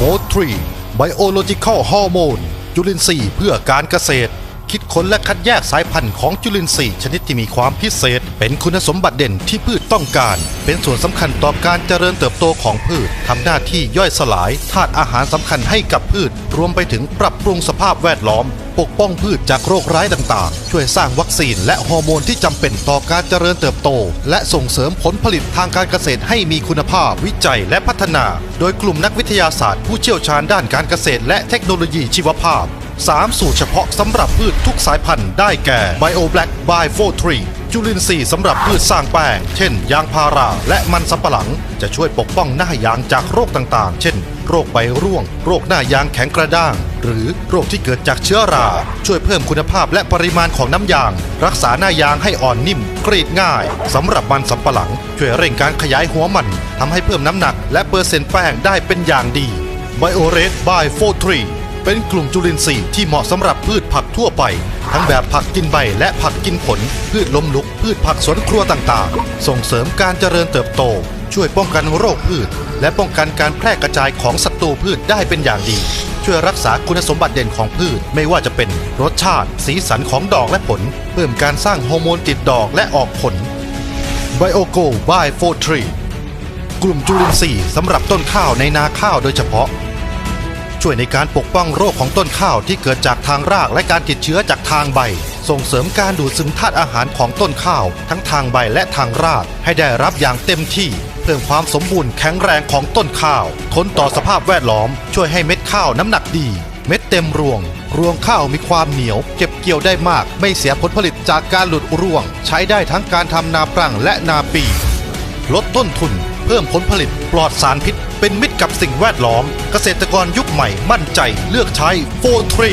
โ o ทรีไบโอโลจิคอลฮอร์โมนจุลินทรีย์เพื่อการเกษตร คิดค้นและคัดแยกสายพันธุ์ของจุลินทรีย์ชนิดที่มีความพิเศษ เป็นคุณสมบัติเด่นที่พืชต้องการ เป็นส่วนสำคัญต่อการเจริญเติบโตของพืชทำหน้าที่ย่อยสลายธาตุอาหารสำคัญให้กับพืช รวมไปถึงปรับปรุงสภาพแวดล้อม ปกป้องพืชจากโรคร้ายต่างๆ ช่วยสร้างวัคซีนและฮอร์โมนที่จำเป็นต่อการเจริญเติบโต และส่งเสริมผลผลิตทางการเกษตรให้มีคุณภาพวิจัยและพัฒนา โดยกลุ่มนักวิทยาศาสตร์ผู้เชี่ยวชาญด้านการเกษตร และเทคโนโลยีชีวภาพ 3 สูตรเฉพาะสำหรับพืชทุกสายพันธุ์ได้แก่ Bio Black by 43จุลินทรีย์สำหรับพืชสร้างแป้ง เช่น ยางพารา และมันสำปะหลัง จะช่วยปกป้องหน้ายางจากโรคต่างๆ เช่น โรคใบร่วง โรคหน้ายางแข็งกระด้าง หรือโรคที่เกิดจากเชื้อรา ช่วยเพิ่มคุณภาพและปริมาณของน้ำยาง รักษาหน้ายางให้อ่อนนิ่ม กรีดง่ายสำหรับมันสำปะหลัง ช่วยเร่งการขยายหัวมันทำให้เพิ่มน้ำหนัก และเปอร์เซ็นต์แป้งได้เป็นอย่างดี Bio Red by 43เเป็นกลุ่มจุลินทรีย์ที่เหมาะสำหรับพืชผักทั่วไป ทั้งแบบผักกินใบและผักกินผล พืชล้มลุก พืชผักสวนครัวต่างๆ ส่งเสริมการเจริญเติบโต ช่วยป้องกันโรคพืช และป้องกันการแพร่กระจายของศัตรูพืชได้เป็นอย่างดี ช่วยรักษาคุณสมบัติเด่นของพืชไม่ว่าจะเป็นรสชาติ สีสันของดอกและผล เพิ่มการสร้างฮอร์โมนติดดอกและออกผล Biogo by 43กลุ่มจุลินทรีย์สำหรับต้นข้าวในนาข้าวโดยเฉพาะ ช่วยในการปกป้องโรคของต้นข้าวที่เกิดจากทางรากและการติดเชื้อจากทางใบ ส่งเสริมการดูดซึมธาตุอาหารของต้นข้าว ทั้งทางใบและทางรากให้ได้รับอย่างเต็มที่เพิ่มความสมบูรณ์แข็งแรงของต้นข้าว ทนต่อสภาพแวดล้อม ช่วยให้เม็ดข้าวน้ำหนักดี เม็ดเต็มรวง รวงข้าวมีความเหนียว เก็บเกี่ยวได้มาก ไม่เสียผลผลิตจากการหลุดร่วง ใช้ได้ทั้งการทำนาปรังและนาปี ลดต้นทุน เพิ่มผลผลิตปลอดสารพิษ เป็นมิตรกับสิ่งแวดล้อม เกษตรกรยุคใหม่มั่นใจเลือกใช้โฟทรี